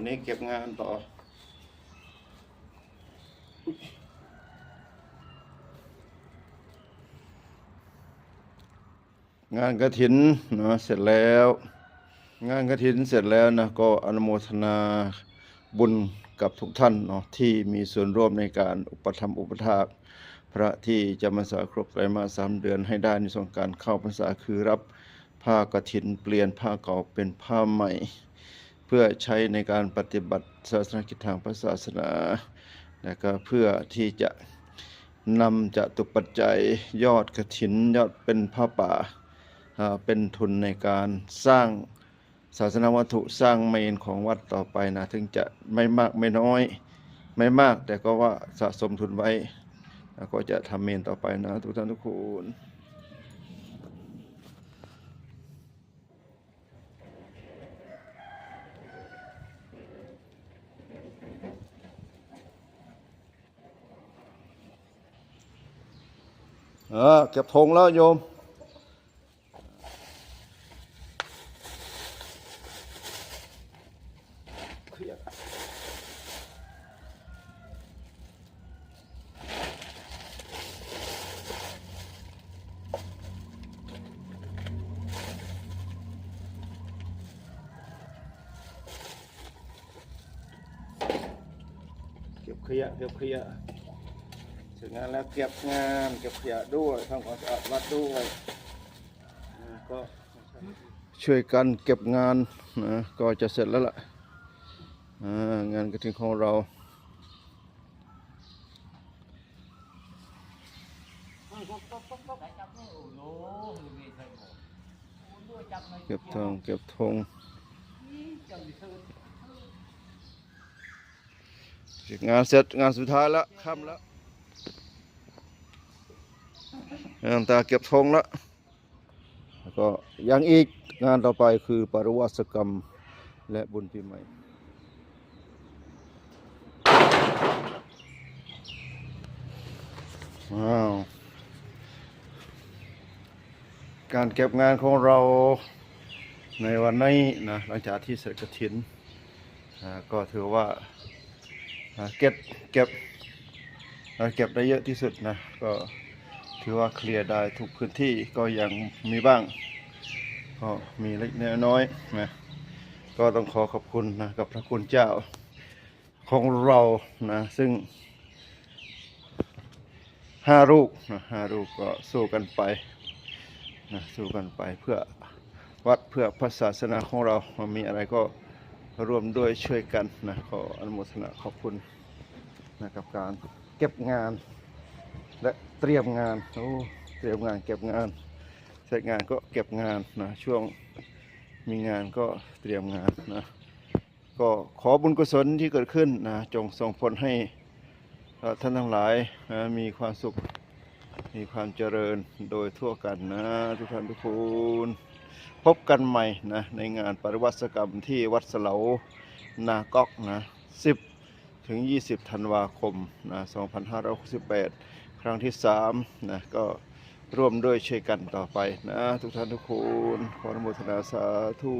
วันนี้เก็บงานต่อ งานกระถินนะเสร็จแล้ว งานกระถินเสร็จแล้วนะก็อนุโมทนาบุญกับทุกท่านเนาะที่มีส่วนร่วมในการอุปถัมอุปถากพระที่จะมาสาครบไตรมาสามเดือนให้ได้ในส่วนการเข้าพรรษาคือรับผ้ากระถินเปลี่ยนผ้าเก่าเป็นผ้าใหม่ เพื่อใช้ในการปฏิบัติศาสนกิจทางพระศาสนาและก็เพื่อที่จะนำจะตุปัจจัยยอดกระถินยอดเป็นผ้าป่าอ่าเป็นทุนในการสร้างศาสนวัตถุสร้างเมนของวัดต่อไปนะถึงจะไม่มากไม่น้อยไม่มากแต่ก็ว่าสะสมทุนไว้ แล้วก็จะทำเมนต่อไปนะทุกท่านทุกคน เออเก็บธงแล้วโยมเก็บขยะเก็บขยะ สร็งานแล้วเก็บงานเก็บขยะด้วยทำความสะอาดวัดด้วยก็ช่วยกันเก็บงานนะก็จะเสร็จแล้วล่ะงานกระถิ่นของเราเก็บทองเก็บทงงานเสร็จงานสุดท้ายแล้วค่ำแล้ว งานตาเก็บทงแล้วแล้วก็ยังอีกงานต่อไปคือปริวัติกรรมและบุญปีใหม่ว้าวการเก็บงานของเราในวันนี้นะหลังจากที่เสร็จกระถินก็ถือว่าเก็บเก็บอ่าเก็บได้เยอะที่สุดนะก็ ถือว่าเคลียร์ได้ทุกพื้นที่ก็ยังมีบ้าง ก็มีเล็กน้อยนะก็ต้องขอขอบคุณนะกับพระคุณเจ้าของเรานะซึ่งห้าลูกนะห้าลูกก็สู้กันไปนะสู้กันไปเพื่อวัดเพื่อพระศาสนาของเรา มีอะไรก็ร่วมด้วยช่วยกันนะขออนุโมทนาขอบคุณนะกับการเก็บงาน และเตรียมงานโอ้เตรียมงานเก็บงาน เสร็จงานก็เก็บงานนะช่วงมีงานก็เตรียมงานนะก็ขอบุญกุศลที่เกิดขึ้นนะจงส่งผลให้เอ่อท่านทั้งหลายนะมีความสุขมีความเจริญโดยทั่วกันนะทุกท่านทุกคนพบกันใหม่นะในงานปริวัติกรรมที่วัดเสลานากอกนะ10 ถึง 20 ธันวาคมนะ2568 ครั้งที่3นะก็ร่วมด้วยช่วยกันต่อไปนะ ทุกท่านทุกคนขออนุโมทนาสาธุ